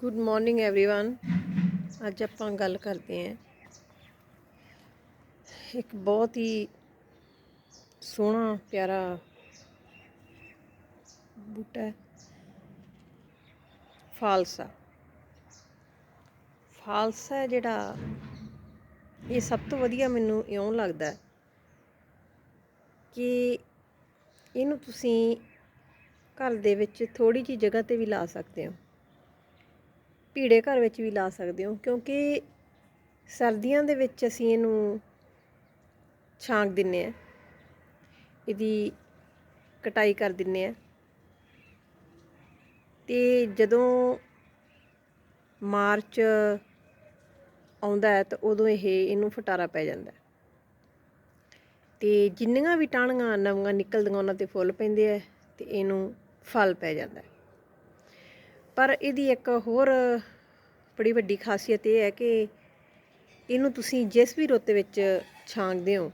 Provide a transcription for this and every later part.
Good morning everyone ਅੱਜ ਆਪਾਂ ਗੱਲ ਕਰਦੇ ਹਾਂ ਇੱਕ ਬਹੁਤ ਹੀ ਸੋਹਣਾ ਪਿਆਰਾ ਬੂਟਾ ਹੈ ਫਾਲਸਾ ਫਾਲਸਾ ਹੈ ਜਿਹੜਾ ਇਹ ਸਭ ਤੋਂ ਵਧੀਆ ਮੈਨੂੰ ਇਉਂ ਲੱਗਦਾ ਹੈ ਕਿ ਇਹਨੂੰ ਤੁਸੀਂ ਘਰ ਦੇ ਵਿੱਚ ਥੋੜੀ ਜਿਹੀ ਜਗ੍ਹਾ ਤੇ ਵੀ ਲਾ ਸਕਦੇ ਹੋ ਭੀੜੇ ਘਰ ਵਿੱਚ ਵੀ ਲਾ ਸਕਦੇ ਹੋ, ਕਿਉਂਕਿ ਸਰਦੀਆਂ ਦੇ ਵਿੱਚ ਅਸੀਂ ਇਹਨੂੰ ਛਾਂਕ ਦਿੰਨੇ ਆ ਇਹਦੀ ਕਟਾਈ ਕਰ ਦਿੰਨੇ ਆ ਤੇ ਜਦੋਂ ਮਾਰਚ ਆਉਂਦਾ ਹੈ ਤਾਂ ਉਦੋਂ ਇਹ, ਇਹਨੂੰ ਫਟਾਰਾ ਪੈ ਜਾਂਦਾ ਹੈ। ਤੇ ਜਿੰਨੀਆਂ ਵੀ ਟਾਹਣੀਆਂ ਨਵੀਆਂ ਨਿਕਲਦੀਆਂ, ਉਹਨਾਂ ਤੇ ਫੁੱਲ ਪੈਂਦੇ ਆ ਤੇ ਇਹਨੂੰ ਫਲ ਪੈ ਜਾਂਦਾ ਪਰ ਇਹਦੀ ਇੱਕ ਹੋਰ ਬੜੀ ਵੱਡੀ ਖਾਸੀਅਤ ਇਹ ਹੈ ਕਿ ਇਹਨੂੰ ਤੁਸੀਂ ਜਿਸ ਵੀ ਰੁੱਤ ਵਿੱਚ ਛਾਂਗਦੇ ਹੋ,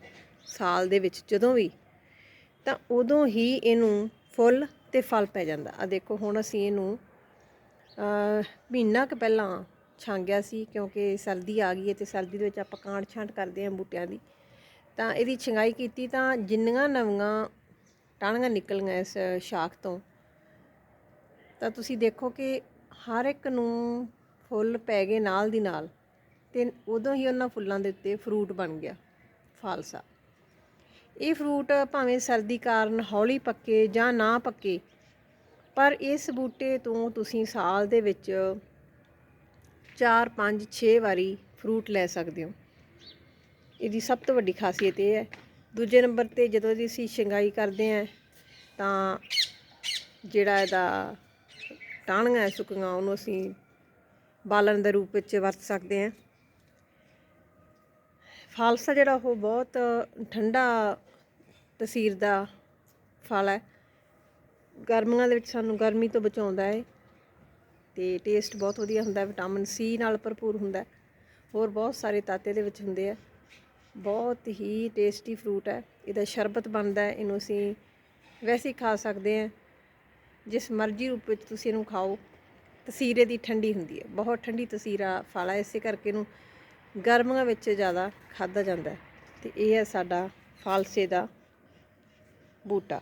ਸਾਲ ਦੇ ਵਿੱਚ ਜਦੋਂ ਵੀ, ਤਾਂ ਉਦੋਂ ਹੀ ਇਹਨੂੰ ਫੁੱਲ ਤੇ ਫਲ ਪੈ ਜਾਂਦਾ। ਆ ਦੇਖੋ, ਹੁਣ ਅਸੀਂ ਇਹਨੂੰ ਮਹੀਨਾ ਕੁ ਪਹਿਲਾਂ ਛਾਂਗਿਆ ਸੀ ਕਿਉਂਕਿ ਸਰਦੀ ਆ ਗਈ ਹੈ ਤੇ ਸਰਦੀ ਦੇ ਵਿੱਚ ਆਪਾਂ ਕਾਂਡ ਛਾਂਟ ਕਰਦੇ ਹਾਂ ਬੂਟਿਆਂ ਦੀ। ਤਾਂ ਇਹਦੀ ਛਿੰਗਾਈ ਕੀਤੀ ਤਾਂ ਜਿੰਨੀਆਂ ਨਵੀਆਂ ਟਾਹਣੀਆਂ ਨਿਕਲੀਆਂ ਇਸ ਸ਼ਾਖ ਤੋਂ ਤਾਂ ਤੁਸੀਂ ਦੇਖੋ ਕਿ ਹਰ ਇੱਕ ਨੂੰ ਫੁੱਲ ਪੈ ਗਏ ਨਾਲ ਦੀ ਨਾਲ ਤੇ ਉਦੋਂ ਹੀ ਉਹਨਾਂ ਫੁੱਲਾਂ ਦੇ ਉੱਤੇ ਫਰੂਟ ਬਣ ਗਿਆ, ਫਾਲਸਾ। ਇਹ ਫਰੂਟ ਭਾਵੇਂ ਸਰਦੀ ਕਾਰਨ ਹੌਲੀ ਪੱਕੇ ਜਾਂ ਨਾ ਪੱਕੇ, ਪਰ ਇਸ ਬੂਟੇ ਤੋਂ ਤੁਸੀਂ ਸਾਲ ਦੇ ਵਿੱਚ 4 5 6 ਵਾਰੀ ਫਰੂਟ ਲੈ ਸਕਦੇ ਹੋ। ਇਹਦੀ ਸਭ ਤੋਂ ਵੱਡੀ ਖਾਸੀਅਤ ਇਹ ਹੈ। ਦੂਜੇ ਨੰਬਰ ਤੇ ਜਦੋਂ ਇਹਦੀ ਅਸੀਂ ਸ਼ਿੰਗਾਈ ਕਰਦੇ ਹਾਂ ਤਾਂ ਜਿਹੜਾ ਇਹਦਾ ਟਾਹਣੀਆਂ ਹੈ ਸੁੱਕੀਆਂ, ਉਹਨੂੰ ਅਸੀਂ ਬਾਲਣ ਦੇ ਰੂਪ ਵਿੱਚ ਵਰਤ ਸਕਦੇ ਹਾਂ। ਫਾਲਸਾ ਜਿਹੜਾ ਉਹ ਬਹੁਤ ਠੰਡਾ ਤਸੀਰ ਦਾ ਫਲ ਹੈ। ਗਰਮੀਆਂ ਦੇ ਵਿੱਚ ਸਾਨੂੰ ਗਰਮੀ ਤੋਂ ਬਚਾਉਂਦਾ ਹੈ ਤੇ ਟੇਸਟ ਬਹੁਤ ਵਧੀਆ ਹੁੰਦਾ ਵਿਟਾਮਿਨ ਸੀ ਨਾਲ ਭਰਪੂਰ ਹੁੰਦਾ ਹੋਰ ਬਹੁਤ ਸਾਰੇ ਤਾਤੇ ਦੇ ਵਿੱਚ ਹੁੰਦੇ ਆ। ਬਹੁਤ ਹੀ ਟੇਸਟੀ ਫਰੂਟ ਹੈ, ਇਹਦਾ ਸ਼ਰਬਤ ਬਣਦਾ ਇਹਨੂੰ ਅਸੀਂ ਵੈਸੇ ਹੀ ਖਾ ਸਕਦੇ ਹਾਂ। ਜਿਸ ਮਰਜ਼ੀ ਰੂਪ ਵਿੱਚ ਤੁਸੀਂ ਇਹਨੂੰ ਖਾਓ, ਤਸੀਰ ਇਹਦੀ ਠੰਡੀ ਹੁੰਦੀ ਹੈ। ਬਹੁਤ ਠੰਡੀ ਤਸੀਰ ਆ ਫਲ ਹੈ, ਇਸੇ ਕਰਕੇ ਇਹਨੂੰ ਗਰਮੀਆਂ ਵਿੱਚ ਜ਼ਿਆਦਾ ਖਾਧਾ ਜਾਂਦਾ ਹੈ। ਤੇ ਇਹ ਹੈ ਸਾਡਾ ਫਾਲਸੇ ਦਾ ਬੂਟਾ।